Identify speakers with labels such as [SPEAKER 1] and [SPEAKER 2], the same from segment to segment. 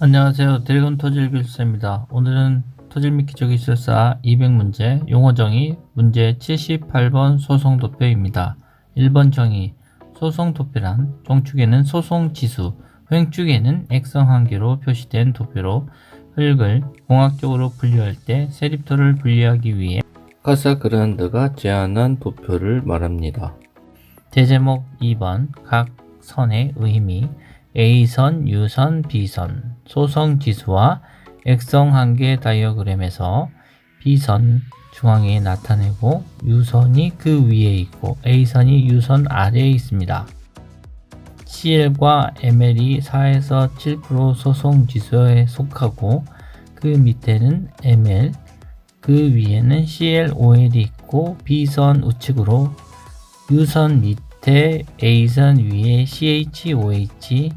[SPEAKER 1] 안녕하세요. 드래곤 토질 교수입니다. 오늘은 토질 미키 조기술사 200문제 용어 정의 문제 78번 소송 도표입니다. 1번 정의 소송 도표란 종축에는 소송 지수, 횡축에는 액성 한계로 표시된 도표로 흙을 공학적으로 분류할 때 세립토를 분리하기 위해
[SPEAKER 2] 카사그란드가 제안한 도표를 말합니다.
[SPEAKER 1] 대제목 2번 각 선의 의미 A선, U선, B선 소성 지수와 액성 한계 다이어그램에서 B선 중앙에 나타내고 U선이 그 위에 있고 A선이 U선 아래에 있습니다. CL과 ML이 4에서 7% 소송 지수에 속하고 그 밑에는 ML, 그 위에는 CLOL이 있고 B선 우측으로 U선 밑 에 A선 위에 CHOH,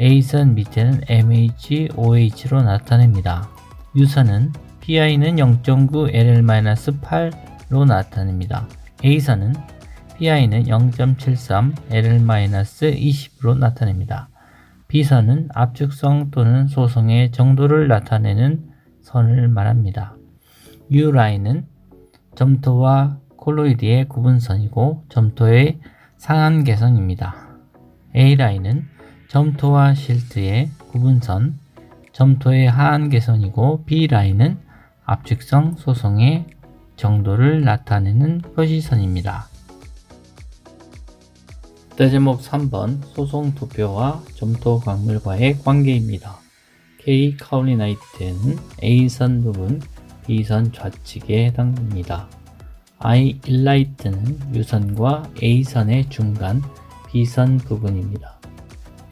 [SPEAKER 1] A선 밑에는 MHOH로 나타냅니다. U선은 PI는 0.9 LL-8로 나타냅니다. A선은 PI는 0.73 LL-20로 나타냅니다. B선은 압축성 또는 소성의 정도를 나타내는 선을 말합니다. U라인은 점토와 콜로이드의 구분선이고 점토의 상한 개선입니다. A라인은 점토와 실트의 구분선, 점토의 하한 개선이고 B라인은 압축성 소송의 정도를 나타내는 표시선입니다. 대제목 3번 소송 도표와 점토 광물과의 관계입니다. K 카울리나이트는 A선 부분, B선 좌측에 해당됩니다. I 일라이트는 U선과 A선의 중간 B선 부분입니다.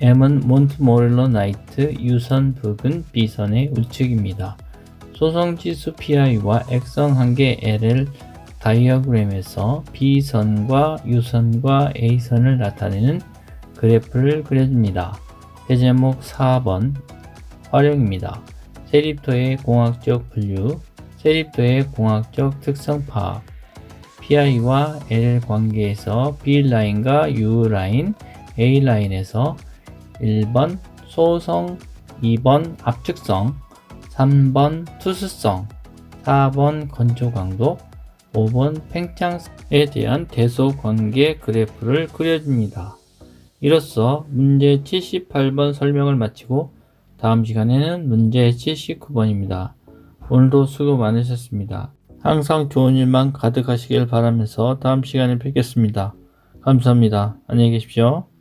[SPEAKER 1] M은 몬트모렐로 나이트 U선 부근 B선의 우측입니다. 소성지수 PI와 액성 한계 LL 다이어그램에서 B선과 U선과 A선을 나타내는 그래프를 그려줍니다. 대제목 4번 활용입니다. 세립토의 공학적 분류, 세립토의 공학적 특성 파악, PI와 L 관계에서 B라인과 U라인, A라인에서 1번 소성, 2번 압축성, 3번 투수성, 4번 건조 강도, 5번 팽창에 대한 대소 관계 그래프를 그려줍니다. 이로써 문제 78번 설명을 마치고 다음 시간에는 문제 79번입니다. 오늘도 수고 많으셨습니다. 항상 좋은 일만 가득하시길 바라면서 다음 시간에 뵙겠습니다. 감사합니다. 안녕히 계십시오.